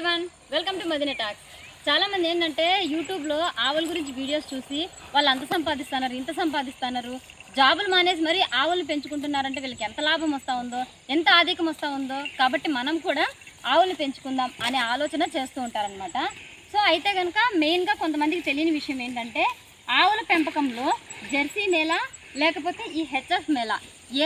Everyone welcome to Madina talks. చాలా మంది ఏంటంటే యూట్యూబ్లో ఆవుల గురించి వీడియోస్ చూసి వాళ్ళు అంత సంపాదిస్తున్నారు ఇంత సంపాదిస్తున్నారు జాబులు మానేసి మరి ఆవులు పెంచుకుంటున్నారంటే వీళ్ళకి ఎంత లాభం వస్తూ ఉందో ఎంత ఆధికం వస్తూ ఉందో కాబట్టి మనం కూడా ఆవులు పెంచుకుందాం అనే ఆలోచన చేస్తూ ఉంటారనమాట సో అయితే కనుక మెయిన్గా కొంతమందికి తెలియని విషయం ఏంటంటే ఆవుల పెంపకంలో జెర్సీ నేల లేకపోతే ఈ హెచ్ఎఫ్ మేళ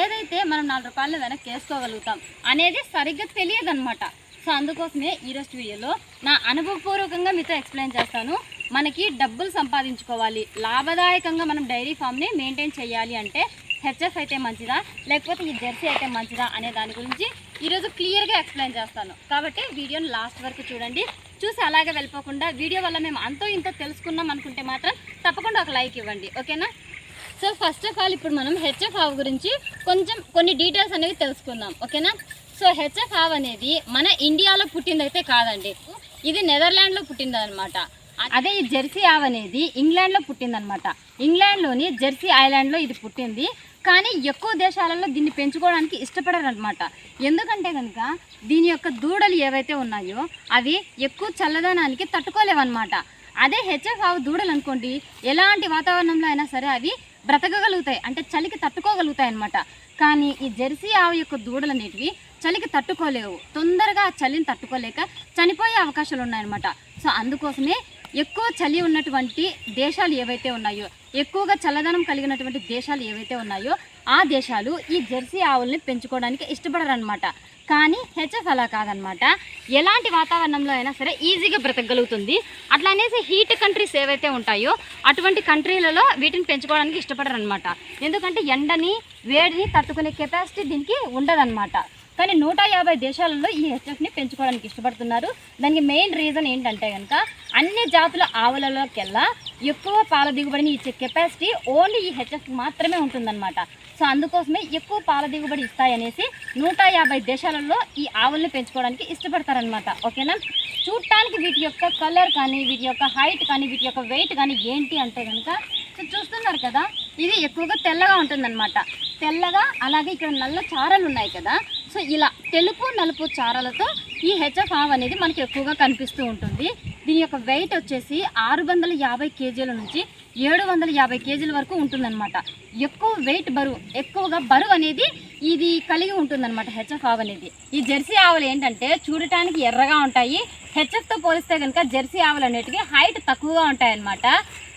ఏదైతే మనం నాలుగు రూపాయలు వెనక్కి వేసుకోగలుగుతాం అనేది సరిగ్గా తెలియదన్నమాట. సో అందుకోసమే ఈరోజు వీడియోలో నా అనుభవపూర్వకంగా మీతో ఎక్స్ప్లెయిన్ చేస్తాను. మనకి డబ్బులు సంపాదించుకోవాలి. లాభదాయకంగా మనం డైరీ ఫామ్ని మెయింటైన్ చేయాలి అంటే హెచ్ఎఫ్ అయితే మంచిదా? లేకపోతే ఈ జెర్సీ అయితే మంచిదా? అనే దాని గురించి ఈరోజు క్లియర్గా ఎక్స్ప్లెయిన్ చేస్తాను. కాబట్టి వీడియోని లాస్ట్ వరకు చూడండి. చూసి అలాగే వెళ్ళిపోకుండా వీడియో వల్ల మేము అంతో ఇంత తెలుసుకున్నాం అనుకుంటే మాత్రం తప్పకుండా ఒక లైక్ ఇవ్వండి. ఓకేనా సో ఫస్ట్ ఆఫ్ ఆల్ ఇప్పుడు మనం హెచ్ఎఫ్ ఆవు గురించి కొంచెం కొన్ని డీటెయిల్స్ అనేవి తెలుసుకుందాం. ఓకేనా సో హెచ్ఎఫ్ఆవ్ అనేది మన ఇండియాలో పుట్టిందైతే కాదండి. ఇది నెదర్లాండ్లో పుట్టిందనమాట అదే ఈ జెర్సీ ఆవు అనేది ఇంగ్లాండ్లో పుట్టిందనమాట ఇంగ్లాండ్లోని జెర్సీ ఐలాండ్లో ఇది పుట్టింది. కానీ ఎక్కువ దేశాలలో దీన్ని పెంచుకోవడానికి ఇష్టపడరు అనమాట ఎందుకంటే కనుక దీని యొక్క దూడలు ఏవైతే ఉన్నాయో అవి ఎక్కువ చల్లదనానికి తట్టుకోలేవన్నమాట. అదే హెచ్ఎఫ్ ఆవు దూడలు అనుకోండి ఎలాంటి వాతావరణంలో అయినా సరే అవి బ్రతకగలుగుతాయి. అంటే చలికి తట్టుకోగలుగుతాయి అన్నమాట. కానీ ఈ జెర్సీ ఆవు యొక్క దూడలు అనేటివి చలికి తట్టుకోలేవు. తొందరగా చలిని తట్టుకోలేక చనిపోయే అవకాశాలు ఉన్నాయన్నమాట. సో అందుకోసమే ఎక్కువ చలి ఉన్నటువంటి దేశాలు ఏవైతే ఉన్నాయో ఎక్కువగా చల్లదనం కలిగినటువంటి దేశాలు ఏవైతే ఉన్నాయో ఆ దేశాలు ఈ జెర్సీ ఆవుల్ని పెంచుకోవడానికి ఇష్టపడరనమాట కానీ హెచ్ఎఫ్ అలా కాదనమాట. ఎలాంటి వాతావరణంలో అయినా సరే ఈజీగా బ్రతకగలుగుతుంది. అట్లా అనేసి హీట్ కంట్రీస్ ఏవైతే ఉంటాయో అటువంటి కంట్రీలలో వీటిని పెంచుకోవడానికి ఇష్టపడరు అనమాట ఎందుకంటే ఎండని వేడిని తట్టుకునే కెపాసిటీ దీనికి ఉండదన్నమాట కానీ నూట యాభై దేశాలలో ఈ హెచ్ఎఫ్ని పెంచుకోవడానికి ఇష్టపడుతున్నారు. దానికి మెయిన్ రీజన్ ఏంటంటే కనుక అన్ని జాతుల ఆవులలోకెల్లా ఎక్కువ పాల దిగుబడిని ఇచ్చే కెపాసిటీ ఓన్లీ ఈ హెచ్ఎఫ్ మాత్రమే ఉంటుందన్నమాట సో అందుకోసమే ఎక్కువ పాల దిగుబడి ఇస్తాయనేసి నూట యాభై దేశాలలో ఈ ఆవుల్ని పెంచుకోవడానికి ఇష్టపడతారనమాట ఓకేనా? చూడటానికి వీటి యొక్క కలర్ కానీ వీటి యొక్క హైట్ కానీ వీటి యొక్క వెయిట్ కానీ ఏంటి అంటే కనుక సో చూస్తున్నారు కదా ఇది ఎక్కువగా తెల్లగా ఉంటుందన్నమాట. తెల్లగా అలాగే ఇక్కడ నల్ల చారలు ఉన్నాయి కదా సో ఇలా తెలుపు నలుపు చారలతో ఈ హెచ్ఎఫ్ ఆవ్ అనేది మనకి ఎక్కువగా కనిపిస్తూ ఉంటుంది. దీని యొక్క వెయిట్ వచ్చేసి ఆరు వందల యాభై కేజీల నుంచి ఏడు వందల యాభై కేజీల వరకు ఉంటుందన్నమాట. ఎక్కువ వెయిట్ బరువు ఎక్కువగా బరువు అనేది ఇది కలిగి ఉంటుందన్నమాట హెచ్ఎఫ్ ఆవు అనేది. ఈ జెర్సీ ఆవులు ఏంటంటే చూడటానికి ఎర్రగా ఉంటాయి. హెచ్ఎఫ్తో పోలిస్తే కనుక జెర్సీ ఆవులు అనేటివి హైట్ తక్కువగా ఉంటాయి అన్నమాట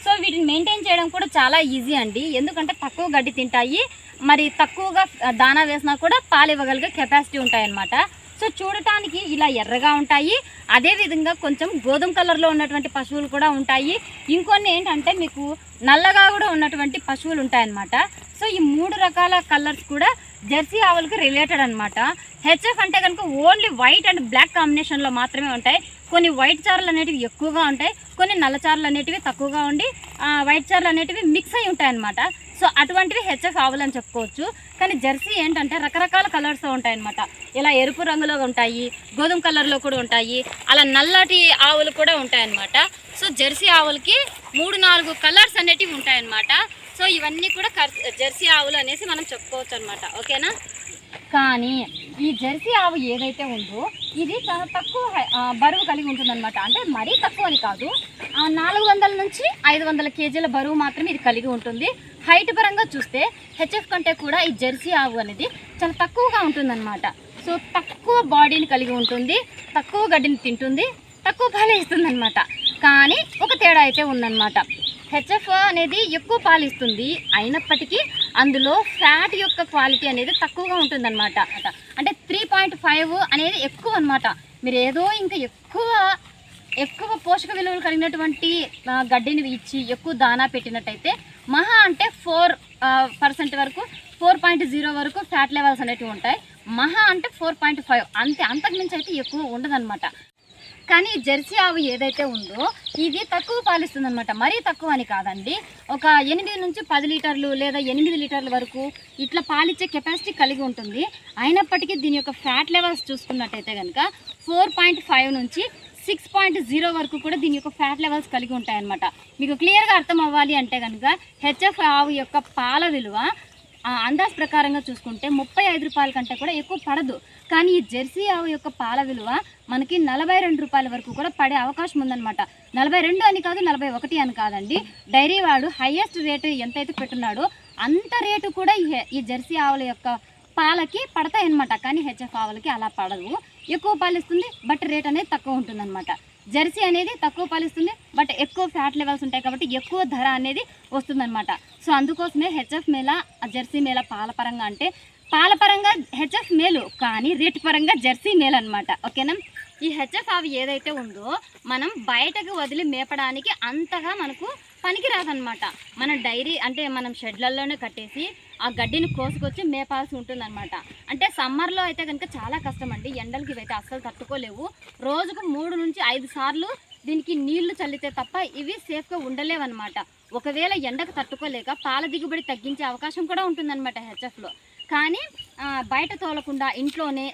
సో వీటిని మెయింటైన్ చేయడం కూడా చాలా ఈజీ అండి. ఎందుకంటే తక్కువ గడ్డి తింటాయి. మరి తక్కువగా దానా వేసినా కూడా పాలు ఇవ్వగలిగే కెపాసిటీ ఉంటాయన్నమాట. సో చూడటానికి ఇలా ఎర్రగా ఉంటాయి. అదేవిధంగా కొంచెం గోధుమ కలర్లో ఉన్నటువంటి పశువులు కూడా ఉంటాయి. ఇంకొన్ని ఏంటంటే మీకు నల్లగా కూడా ఉన్నటువంటి పశువులు ఉంటాయన్నమాట. సో ఈ మూడు రకాల కలర్స్ కూడా జెర్సీ ఆవులకు రిలేటెడ్ అనమాట హెచ్ఎఫ్ అంటే కనుక ఓన్లీ వైట్ అండ్ బ్లాక్ కాంబినేషన్లో మాత్రమే ఉంటాయి. కొన్ని వైట్ చార్లు అనేటివి ఎక్కువగా ఉంటాయి. కొన్ని నల్ల చార్లు అనేటివి తక్కువగా ఉండి వైట్ చార్లు అనేటివి మిక్స్ అయి ఉంటాయి అన్నమాట సో అటువంటివి హెచ్ఎఫ్ ఆవులు అని చెప్పుకోవచ్చు. కానీ జెర్సీ ఏంటంటే రకరకాల కలర్స్ ఉంటాయన్నమాట. ఇలా ఎరుపు రంగులో ఉంటాయి గోధుమ కలర్లో కూడా ఉంటాయి అలా నల్లటి ఆవులు కూడా ఉంటాయన్నమాట. సో జెర్సీ ఆవులకి మూడు నాలుగు కలర్స్ అనేటివి ఉంటాయన్నమాట. సో ఇవన్నీ కూడా కర్- జెర్సీ ఆవులు అనేసి మనం చెప్పుకోవచ్చు అనమాట ఓకేనా? కానీ ఈ జెర్సీ ఆవు ఏదైతే ఉందో ఇది చాలా తక్కువ బరువు కలిగి ఉంటుందన్నమాట. అంటే మరీ తక్కువ అని కాదు. నాలుగు వందల నుంచి ఐదు వందల కేజీల బరువు మాత్రమే ఇది కలిగి ఉంటుంది. హైట్ పరంగా చూస్తే హెచ్ఎఫ్ కంటే కూడా ఈ జెర్సీ ఆవు అనేది చాలా తక్కువగా ఉంటుందన్నమాట. సో తక్కువ బాడీని కలిగి ఉంటుంది తక్కువ గడ్డిని తింటుంది తక్కువ పాలు ఇస్తుంది అనమాట కానీ ఒక తేడా అయితే ఉందన్నమాట. హెచ్ఎఫ్ అనేది ఎక్కువ పాలు ఇస్తుంది అయినప్పటికీ అందులో ఫ్యాట్ యొక్క క్వాలిటీ అనేది తక్కువగా ఉంటుందన్నమాట. అంటే త్రీ పాయింట్ ఫైవ్ అనేది ఎక్కువ అనమాట మీరు ఏదో ఇంకా ఎక్కువ ఎక్కువ పోషక విలువలు కలిగినటువంటి గడ్డిని ఇచ్చి ఎక్కువ దానా పెట్టినట్టయితే మహా అంటే ఫోర్ పర్సెంట్ వరకు ఫోర్ పాయింట్ జీరో వరకు ఫ్యాట్ లెవెల్స్ అనేటివి ఉంటాయి. మహా అంటే ఫోర్ పాయింట్ ఫైవ్ అంతే అంతకుమించి అయితే ఎక్కువ ఉండదన్నమాట. కానీ జెర్సీ ఆవు ఏదైతే ఉందో ఇది తక్కువ పాలిస్తుంది అనమాట మరీ తక్కువ అని కాదండి. ఒక ఎనిమిది నుంచి పది లీటర్లు లేదా ఎనిమిది లీటర్ల వరకు ఇట్లా పాలిచ్చే కెపాసిటీ కలిగి ఉంటుంది. అయినప్పటికీ దీని యొక్క ఫ్యాట్ లెవెల్స్ చూసుకున్నట్టయితే కనుక ఫోర్ పాయింట్ ఫైవ్ నుంచి సిక్స్ పాయింట్ జీరో వరకు కూడా దీని యొక్క ఫ్యాట్ లెవెల్స్ కలిగి ఉంటాయన్నమాట. మీకు క్లియర్గా అర్థం అవ్వాలి అంటే కనుక హెచ్ఎఫ్ ఆవు యొక్క పాల విలువ ఆ, అందాజ్ ప్రకారంగా చూసుకుంటే ముప్పై ఐదు రూపాయల కంటే కూడా ఎక్కువ పడదు. కానీ ఈ జెర్సీ ఆవు యొక్క పాల విలువ మనకి నలభై రెండు రూపాయల వరకు కూడా పడే అవకాశం ఉందన్నమాట. నలభై రెండు అని కాదు నలభై ఒకటి అని కాదండి. డైరీ వాడు హైయెస్ట్ రేటు ఎంతైతే పెట్టున్నాడో అంత రేటు కూడా ఈ హె- ఈ జెర్సీ ఆవుల యొక్క పాలకి పడతాయన్నమాట. కానీ హెచ్ఎఫ్ ఆవులకి అలా పడదు ఎక్కువ పాలు ఇస్తుంది బట్ రేట్ అనేది తక్కువ ఉంటుందన్నమాట. జెర్సీ అనేది తక్కువ పాలిస్తుంది బట్ ఎక్కువ ఫ్యాట్ లెవెల్స్ ఉంటాయి కాబట్టి ఎక్కువ ధర అనేది వస్తుందన్నమాట. సో అందుకోసమే హెచ్ఎఫ్ మేళ ఆ జెర్సీ మేళ పాల పరంగా అంటే పాల పరంగా హెచ్ఎఫ్ మేలు కానీ రేటు పరంగా జెర్సీ మేలు అనమాట ఓకేనా? ఈ హెచ్ఎఫ్ ఆవి ఏదైతే ఉందో మనం బయటకు వదిలి మేపడానికి అంతగా మనకు పనికి రాదనమాట మన డైరీ అంటే మనం షెడ్లలోనే కట్టేసి ఆ గడ్డిని కోసుకొచ్చి మేపాల్సి ఉంటుందన్నమాట. అంటే సమ్మర్లో అయితే కనుక చాలా కష్టం అండి ఎండలకి ఇవైతే అస్సలు తట్టుకోలేవు. రోజుకు మూడు నుంచి ఐదు సార్లు దీనికి నీళ్ళు చల్లితే తప్ప ఇవి సేఫ్గా ఉండలేవన్నమాట. ఒకవేళ ఎండకు తట్టుకోలేక పాల దిగుబడి తగ్గించే అవకాశం కూడా ఉంటుందన్నమాట హెచ్ఎఫ్లో. కానీ బయట తోలకుండా ఇంట్లోనే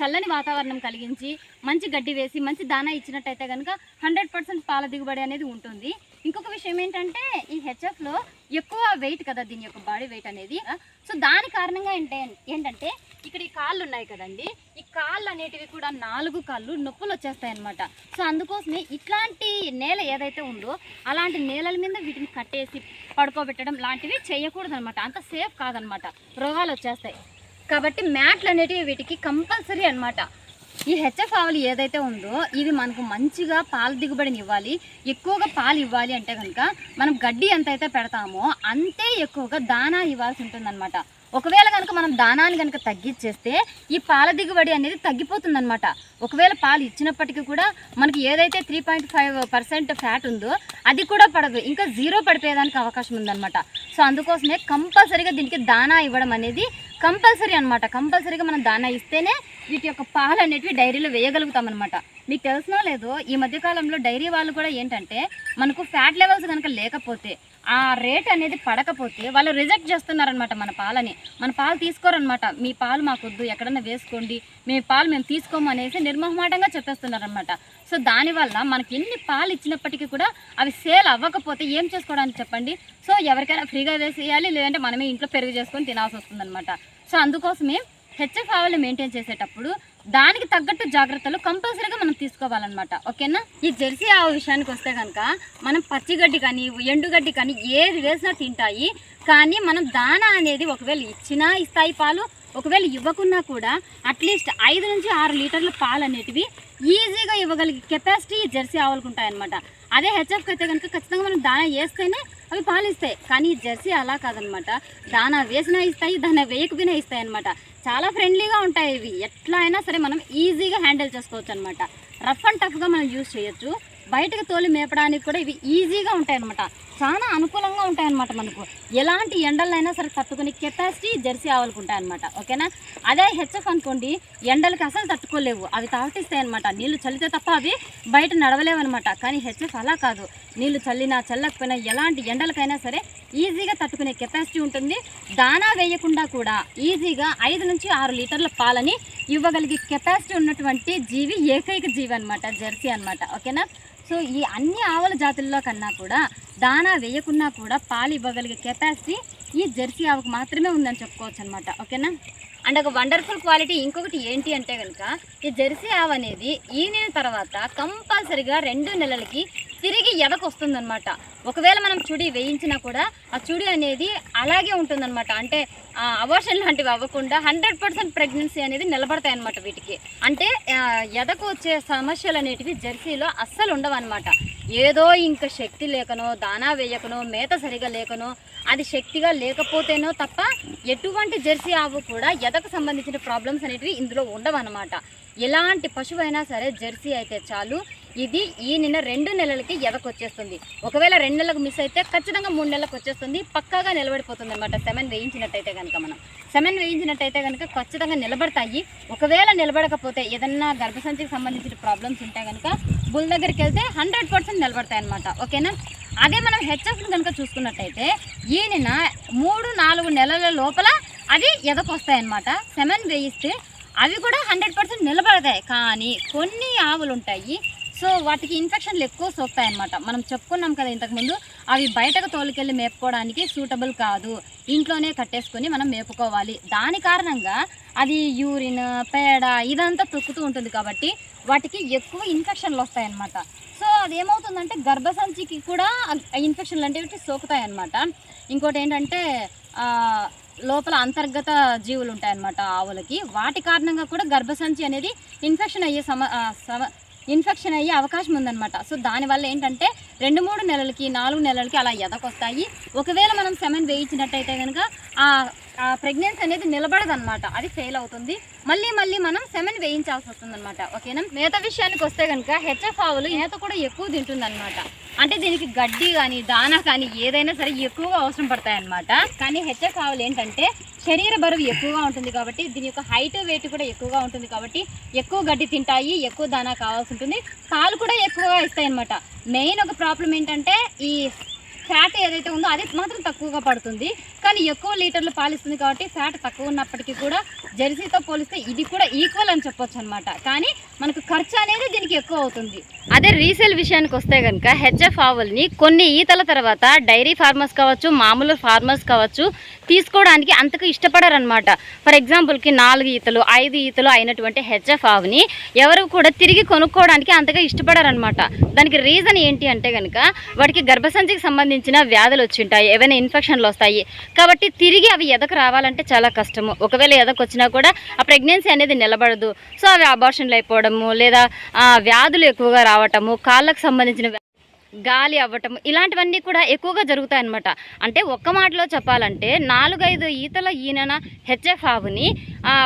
చల్లని వాతావరణం కలిగించి మంచి గడ్డి వేసి మంచి దానా ఇచ్చినట్టయితే కనుక హండ్రెడ్ పర్సెంట్ పాల దిగుబడి అనేది ఉంటుంది. ఇంకొక విషయం ఏంటంటే ఈ హెచ్ఎఫ్లో ఎక్కువ వెయిట్ కదా దీని యొక్క బాడీ వెయిట్ అనేది. సో దాని కారణంగా ఏంటే ఏంటంటే ఇక్కడ ఈ కాళ్ళు ఉన్నాయి కదండి. ఈ కాళ్ళు అనేటివి కూడా నాలుగు కాళ్ళు నొప్పులు వచ్చేస్తాయి అనమాట సో అందుకోసమే ఇట్లాంటి నేల ఏదైతే ఉందో అలాంటి నేలల మీద వీటిని కట్టేసి పడుకోబెట్టడం లాంటివి చేయకూడదు అనమాట అంత సేఫ్ కాదనమాట రోగాలు వచ్చేస్తాయి. కాబట్టి మ్యాట్లు అనేటివి వీటికి కంపల్సరీ అనమాట ఈ హెచ్ఎఫ్ ఆవులు ఏదైతే ఉందో ఇది మనకు మంచిగా పాల దిగుబడిని ఇవ్వాలి. ఎక్కువగా పాలు ఇవ్వాలి అంటే కనుక మనం గడ్డి ఎంత అయితే పెడతామో అంతే ఎక్కువగా దానా ఇవ్వాల్సి ఉంటుందన్నమాట. ఒకవేళ కనుక మనం దానాన్ని కనుక తగ్గించేస్తే ఈ పాల దిగుబడి అనేది తగ్గిపోతుందన్నమాట. ఒకవేళ పాలు ఇచ్చినప్పటికీ కూడా మనకి ఏదైతే three point five percent fat ఉందో అది కూడా పడదు. ఇంకా జీరో పడిపోయేదానికి అవకాశం ఉందన్నమాట. సో అందుకోసమే కంపల్సరీగా దీనికి దానా ఇవ్వడం అనేది కంపల్సరీ అనమాట కంపల్సరీగా మనం దానా ఇస్తేనే వీటి యొక్క పాలు అనేటివి డైరీలో వేయగలుగుతాం అనమాట మీకు తెలిసినా లేదో ఈ మధ్యకాలంలో డైరీ వాళ్ళు కూడా ఏంటంటే మనకు ఫ్యాట్ లెవెల్స్ కనుక లేకపోతే ఆ రేట్ అనేది పడకపోతే వాళ్ళు రిజెక్ట్ చేస్తున్నారనమాట మన పాలని. మన పాలు తీసుకోరనమాట మీ పాలు మాకొద్దు ఎక్కడన్నా వేసుకోండి మీ పాలు మేము తీసుకోము అనేసి నిర్మహమాటంగా చెప్పేస్తున్నారనమాట సో దానివల్ల మనకి ఎన్ని పాలు ఇచ్చినప్పటికీ కూడా అవి సేల్ అవ్వకపోతే ఏం చేసుకోవడానికి చెప్పండి? సో ఎవరికైనా ఫ్రీగా వేసేయాలి లేదంటే మనమే ఇంట్లో పెరుగు చేసుకొని తినాల్సి వస్తుందన్నమాట. సో అందుకోసమే హెచ్ఎఫ్ ఆవులు మెయింటైన్ చేసేటప్పుడు దానికి తగ్గట్టు జాగ్రత్తలు కంపల్సరీగా మనం తీసుకోవాలన్నమాట. ఓకేనా? ఈ జెర్సీ ఆవు విషయానికి వస్తే కనుక మనం పచ్చిగడ్డి కానీ ఎండుగడ్డి కానీ ఏది వేసినా తింటాయి. కానీ మనం దానా అనేది ఒకవేళ ఇచ్చినా ఇస్తాయి పాలు ఒకవేళ ఇవ్వకున్నా కూడా అట్లీస్ట్ ఐదు నుంచి ఆరు లీటర్ల పాలు అనేటివి ఈజీగా ఇవ్వగలిగే కెపాసిటీ జెర్సీ ఆవులకు ఉంటాయన్నమాట. అదే హెచ్ఎఫ్కి అయితే కనుక ఖచ్చితంగా మనం దానా వేస్తేనే అవి పాలు ఇస్తాయి. కానీ ఈ జెర్సీ అలా కాదనమాట దానా వేసినా ఇస్తాయి దానా వేయకపోయినా ఇస్తాయి అనమాట చాలా ఫ్రెండ్లీగా ఉంటాయి ఇవి. ఎట్లా అయినా సరే మనం ఈజీగా హ్యాండిల్ చేసుకోవచ్చు అనమాట రఫ్ అండ్ టఫ్గా మనం యూజ్ చేయొచ్చు. బయటకు తోలి మేపడానికి కూడా ఇవి ఈజీగా ఉంటాయి అనమాట చాలా అనుకూలంగా ఉంటాయన్నమాట మనకు. ఎలాంటి ఎండలైనా సరే తట్టుకునే కెపాసిటీ జెర్సీ ఆవులకు ఉంటాయి అనమాట ఓకేనా? అదే హెచ్ఎఫ్ అనుకోండి ఎండలకి అసలు తట్టుకోలేవు. అవి తాటిస్తాయి అనమాట నీళ్ళు చల్లితే తప్ప అవి బయట నడవలేవన్నమాట. కానీ హెచ్ఎఫ్ అలా కాదు. నీళ్ళు చల్లినా చల్లకపోయినా ఎలాంటి ఎండలకైనా సరే ఈజీగా తట్టుకునే కెపాసిటీ ఉంటుంది. దానా వేయకుండా కూడా ఈజీగా ఐదు నుంచి ఆరు లీటర్ల పాలని ఇవ్వగలిగే కెపాసిటీ ఉన్నటువంటి జీవి ఏకైక జీవి అనమాట జెర్సీ అనమాట ఓకేనా? సో ఈ అన్ని ఆవుల జాతుల్లో కన్నా కూడా దానా వేయకున్నా కూడా పాలు ఇవ్వగలిగే కెపాసిటీ ఈ జెర్సీ ఆవుకు మాత్రమే ఉందని చెప్పుకోవచ్చు అనమాట ఓకేనా? అండ్ ఒక వండర్ఫుల్ క్వాలిటీ ఇంకొకటి ఏంటి అంటే కనుక ఈ జెర్సీ ఆవు అనేది ఈనిన తర్వాత కంపల్సరిగా రెండు నెలలకి తిరిగి ఎదకు వస్తుందన్నమాట ఒకవేళ మనం చుడి వేయించినా కూడా ఆ చుడి అనేది అలాగే ఉంటుందన్నమాట. అంటే అవర్షన్ లాంటివి అవ్వకుండా హండ్రెడ్ పర్సెంట్ ప్రెగ్నెన్సీ అనేది నిలబడతాయి అనమాట వీటికి. అంటే ఎదకు వచ్చే సమస్యలు అనేటివి జెర్సీలో అస్సలు ఉండవన్నమాట. ఏదో ఇంకా శక్తి లేకనో దానా వేయకనో మేత సరిగా లేకనో అది శక్తిగా లేకపోతేనో తప్ప ఎటువంటి జెర్సీ ఆవు కూడా ఎదకు సంబంధించిన ప్రాబ్లమ్స్ అనేటివి ఇందులో ఉండవన్నమాట. ఎలాంటి పశువైనా సరే జెర్సీ అయితే చాలు. ఇది ఈ నిన్న రెండు నెలలకి ఎదకు వచ్చేస్తుంది ఒకవేళ రెండు నెలలకు మిస్ అయితే ఖచ్చితంగా మూడు నెలలకు వచ్చేస్తుంది. పక్కాగా నిలబడిపోతుంది అనమాట సెమెన్ వేయించినట్టయితే కనుక మనం. సెమెన్ వేయించినట్టయితే కనుక ఖచ్చితంగా నిలబడతాయి. ఒకవేళ నిలబడకపోతే ఏదన్నా గర్భసంచికి సంబంధించిన ప్రాబ్లమ్స్ ఉంటే కనుక బుల్ దగ్గరికి వెళ్తే హండ్రెడ్ పర్సెంట్ నిలబడతాయి అనమాట ఓకేనా? అదే మనం హెచ్ఎఫ్ని కనుక చూసుకున్నట్టయితే ఈయన మూడు నాలుగు నెలల లోపల అవి ఎదకొస్తాయన్నమాట. సెమెన్ వేయిస్తే అవి కూడా హండ్రెడ్ పర్సెంట్ నిలబడతాయి. కానీ కొన్ని ఆవులు ఉంటాయి సో వాటికి ఇన్ఫెక్షన్లు ఎక్కువ సోకుతాయి అనమాట మనం చెప్పుకున్నాం కదా ఇంతకుముందు అవి బయటకు తోలుకెళ్ళి మేపుకోవడానికి సూటబుల్ కాదు. ఇంట్లోనే కట్టేసుకొని మనం మేపుకోవాలి. దాని కారణంగా అది యూరిన్ పేడ ఇదంతా తొక్కుతూ ఉంటుంది కాబట్టి వాటికి ఎక్కువ ఇన్ఫెక్షన్లు వస్తాయన్నమాట. సో అది ఏమవుతుందంటే గర్భసంచికి కూడా ఇన్ఫెక్షన్లు అనేవి సోకుతాయి అన్నమాట ఇంకోటి ఏంటంటే లోపల అంతర్గత జీవులు ఉంటాయన్నమాట ఆవులకి. వాటి కారణంగా కూడా గర్భసంచి అనేది ఇన్ఫెక్షన్ అయ్యే సమ ఇన్ఫెక్షన్ అయ్యే అవకాశం ఉందన్నమాట. సో దానివల్ల ఏంటంటే రెండు మూడు నెలలకి నాలుగు నెలలకి అలా ఎదకొస్తాయి ఒకవేళ మనం సెమెన్ వేయించినట్టయితే కనుక ఆ ప్రెగ్నెన్సీ అనేది నిలబడదన్నమాట. అది ఫెయిల్ అవుతుంది. మళ్ళీ మళ్ళీ మనం సెమెన్ వేయించాల్సి వస్తుందన్నమాట. ఓకేనా? మేత విషయానికి వస్తే కనుక హెచ్ఎఫ్ ఆవులు మేత కూడా ఎక్కువ తింటుందన్నమాట. అంటే దీనికి గడ్డి కానీ దానా కానీ ఏదైనా సరే ఎక్కువగా అవసరం పడతాయి అన్నమాట కానీ హెచ్ఎఫ్ ఆవులు ఏంటంటే శరీర బరువు ఎక్కువగా ఉంటుంది కాబట్టి దీని యొక్క హైట్ వెయిట్ కూడా ఎక్కువగా ఉంటుంది కాబట్టి ఎక్కువ గడ్డి తింటాయి ఎక్కువ దానా కావాల్సి ఉంటుంది. పాలు కూడా ఎక్కువగా ఇస్తాయి అనమాట మెయిన్ ఒక ప్రాబ్లం ఏంటంటే ఈ ఫ్యాట్ ఏదైతే ఉందో అది మాత్రం తక్కువగా పడుతుంది. కానీ ఎక్కువ లీటర్లు పాలిస్తుంది కాబట్టి ఫ్యాట్ తక్కువ ఉన్నప్పటికీ కూడా జెర్సీతో పోలిస్తే ఇది కూడా ఈక్వల్ అని చెప్పొచ్చు అనమాట కానీ మనకు ఖర్చు అనేది దీనికి ఎక్కువ అవుతుంది. అదే రీసేల్ విషయానికి వస్తే కనుక హెచ్ఎఫ్ ఆవుల్ని కొన్ని ఈతల తర్వాత డైరీ ఫార్మర్స్ కావచ్చు మామూలు ఫార్మర్స్ కావచ్చు తీసుకోవడానికి అంతకు ఇష్టపడరు అనమాట ఫర్ ఎగ్జాంపుల్కి నాలుగు ఈతలు ఐదు ఈతలు అయినటువంటి హెచ్ఎఫ్ ఆవుని ఎవరు కూడా తిరిగి కొనుక్కోవడానికి అంతగా ఇష్టపడరు అనమాట దానికి రీజన్ ఏంటి అంటే కనుక వాటికి గర్భసంచికి సంబంధించిన వ్యాధులు వచ్చి ఉంటాయి ఏవైనా ఇన్ఫెక్షన్లు వస్తాయి. కాబట్టి తిరిగి అవి ఎదకు రావాలంటే చాలా కష్టము. ఒకవేళ ఎదకు వచ్చినా కూడా ఆ ప్రెగ్నెన్సీ అనేది నిలబడదు. సో అవి అబార్షన్లు అయిపోవడము లేదా ఆ, వ్యాధులు ఎక్కువగా రావటము కాళ్ళకు సంబంధించిన గాలి అవ్వటం ఇలాంటివన్నీ కూడా ఎక్కువగా జరుగుతాయన్నమాట. అంటే ఒక్క మాటలో చెప్పాలంటే నాలుగైదు ఈతల ఈయన హెచ్ఎఫ్ ఆవుని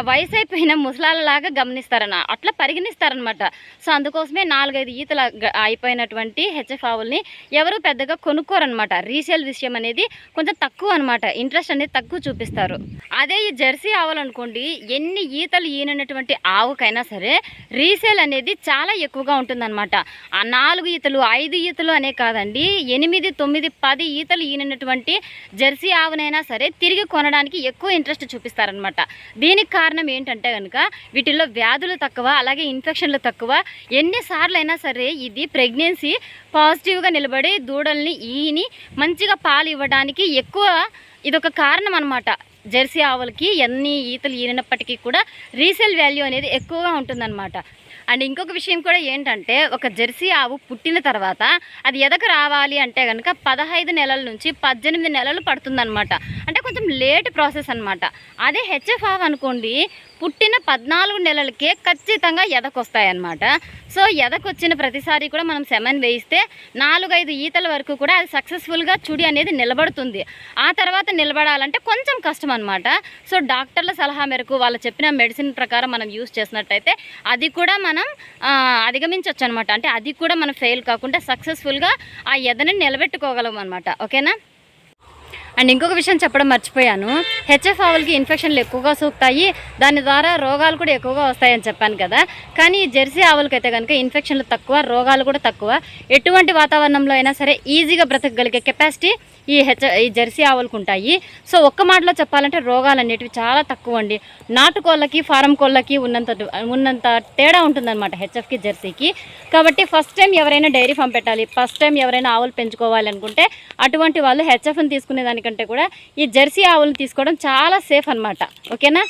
వయసు అయిపోయిన ముసలాలలాగా గమనిస్తారన్న అట్లా పరిగణిస్తారనమాట సో అందుకోసమే నాలుగైదు ఈతల అయిపోయినటువంటి హెచ్ఎఫ్ ఆవుల్ని ఎవరు పెద్దగా కొనుక్కోరనమాట రీసేల్ విషయం అనేది కొంచెం తక్కువ అనమాట ఇంట్రెస్ట్ అనేది తక్కువ చూపిస్తారు. అదే ఈ జెర్సీ ఆవులు అనుకోండి ఎన్ని ఈతలు ఈనటువంటి ఆవుకైనా సరే రీసేల్ అనేది చాలా ఎక్కువగా ఉంటుందన్నమాట. ఆ నాలుగు ఈతలు ఐదు ఈతలు అనే కాదండి. ఎనిమిది తొమ్మిది పది ఈతలు ఈనినటువంటి జెర్సీ ఆవునైనా సరే తిరిగి కొనడానికి ఎక్కువ ఇంట్రెస్ట్ చూపిస్తారనమాట దీనికి కారణం ఏంటంటే కనుక వీటిల్లో వ్యాధులు తక్కువ అలాగే ఇన్ఫెక్షన్లు తక్కువ. ఎన్నిసార్లు అయినా సరే ఇది ప్రెగ్నెన్సీ పాజిటివ్గా నిలబడి దూడల్ని ఈని మంచిగా పాలు ఇవ్వడానికి ఎక్కువ ఇదొక కారణం అనమాట జెర్సీ ఆవులకి ఎన్ని ఈతలు ఈనినప్పటికీ కూడా రీసేల్ వాల్యూ అనేది ఎక్కువగా ఉంటుందన్నమాట. అండ్ ఇంకొక విషయం కూడా ఏంటంటే ఒక జెర్సీ ఆవు పుట్టిన తర్వాత అది ఎదకు రావాలి అంటే కనుక పదహైదు నెలల నుంచి పద్దెనిమిది నెలలు పడుతుందన్నమాట. అంటే కొంచెం లేట్ ప్రాసెస్ అనమాట అదే హెచ్ఎఫ్ ఆవు అనుకోండి పుట్టిన పద్నాలుగు నెలలకే ఖచ్చితంగా ఎదకొస్తాయన్నమాట. సో ఎదకొచ్చిన ప్రతిసారి కూడా మనం సెమెన్ వేయిస్తే నాలుగైదు ఈతల వరకు కూడా అది సక్సెస్ఫుల్గా చుడి అనేది నిలబడుతుంది. ఆ తర్వాత నిలబడాలంటే కొంచెం కష్టం అనమాట సో డాక్టర్ల సలహా మేరకు వాళ్ళు చెప్పిన మెడిసిన్ ప్రకారం మనం యూస్ చేసినట్టయితే అది కూడా మనం అధిగమించవచ్చు అనమాట అంటే అది కూడా మనం ఫెయిల్ కాకుండా సక్సెస్ఫుల్గా ఆ ఎదని నిలబెట్టుకోగలం అనమాట ఓకేనా? అండ్ ఇంకొక విషయం చెప్పడం మర్చిపోయాను. హెచ్ఎఫ్ ఆవులకి ఇన్ఫెక్షన్లు ఎక్కువగా సోకుతాయి. దాని ద్వారా రోగాలు కూడా ఎక్కువగా వస్తాయని చెప్పాను కదా. కానీ ఈ జెర్సీ ఆవులకైతే కనుక ఇన్ఫెక్షన్లు తక్కువ రోగాలు కూడా తక్కువ. ఎటువంటి వాతావరణంలో అయినా సరే ఈజీగా బ్రతకగలిగే కెపాసిటీ ఈ హెచ్ ఈ జెర్సీ ఆవులకు ఉంటాయి సో ఒక్క మాటలో చెప్పాలంటే రోగాలు అనేటివి చాలా తక్కువ అండి నాటుకోళ్ళకి ఫారం కోళ్ళకి ఉన్నంత ఉన్నంత తేడా ఉంటుందన్నమాట హెచ్ఎఫ్కి జెర్సీకి. కాబట్టి ఫస్ట్ టైం ఎవరైనా డైరీ ఫామ్ పెట్టాలి ఫస్ట్ టైం ఎవరైనా ఆవులు పెంచుకోవాలి అనుకుంటే అటువంటి వాళ్ళు హెచ్ఎఫ్ని తీసుకునే దానికంటే కూడా ఈ జెర్సీ ఆవులను తీసుకోవడం చాలా సేఫ్ అన్నమాట. ఓకేనా?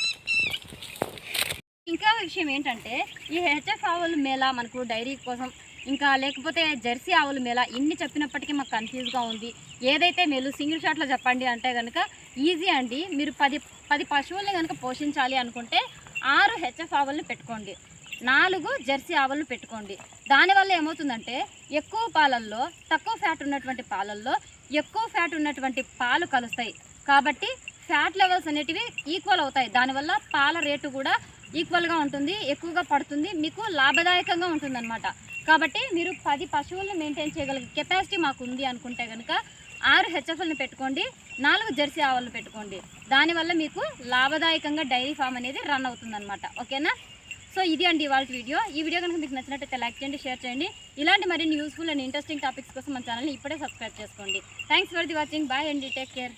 ఇంకా విషయం ఏంటంటే ఈ హెచ్ఎఫ్ ఆవుల మేళ మనకు డైరీ కోసం ఇంకా లేకపోతే జెర్సీ ఆవుల మేళ ఇన్ని చెప్పినప్పటికీ మాకు కన్ఫ్యూజ్గా ఉంది. ఏదైతే మేలు సింగిల్ షాట్లో చెప్పండి అంటే కనుక ఈజీ అండి. మీరు పది పది పశువుల్ని కనుక పోషించాలి అనుకుంటే ఆరు హెచ్ఎఫ్ ఆవుల్ని పెట్టుకోండి. నాలుగు జెర్సీ ఆవులను పెట్టుకోండి. దానివల్ల ఏమవుతుందంటే ఎక్కువ పాలల్లో తక్కువ ఫ్యాట్ ఉన్నటువంటి పాలల్లో ఎక్కువ ఫ్యాట్ ఉన్నటువంటి పాలు కలుస్తాయి. కాబట్టి ఫ్యాట్ లెవెల్స్ అనేటివి ఈక్వల్ అవుతాయి. దానివల్ల పాల రేటు కూడా ఈక్వల్గా ఉంటుంది ఎక్కువగా పడుతుంది మీకు లాభదాయకంగా ఉంటుందన్నమాట. కాబట్టి మీరు పది పశువులను మెయింటైన్ చేయగలిగే కెపాసిటీ మాకు ఉంది అనుకుంటే కనుక ఆరు హెచ్ఎఫ్ఎల్ని పెట్టుకోండి నాలుగు జెర్సీ ఆవులను పెట్టుకోండి. దానివల్ల మీకు లాభదాయకంగా డైరీ ఫామ్ అనేది రన్ అవుతుందన్నమాట. ఓకేనా? సో ఇది అండి ఇవాళ వీడియో. ఈ వీడియో కనుక మీకు నచ్చినట్టయితే లైక్ చేయండి షేర్ చేయండి. ఇలాంటి మరిన్ని యూస్ఫుల్ అండ్ ఇంట్రెస్టింగ్ టాపిక్స్ కోసం మన ఛానల్ని ఇప్పుడే సబ్స్క్రైబ్ చేసుకోండి. Thanks for the watching bye అండి. Take care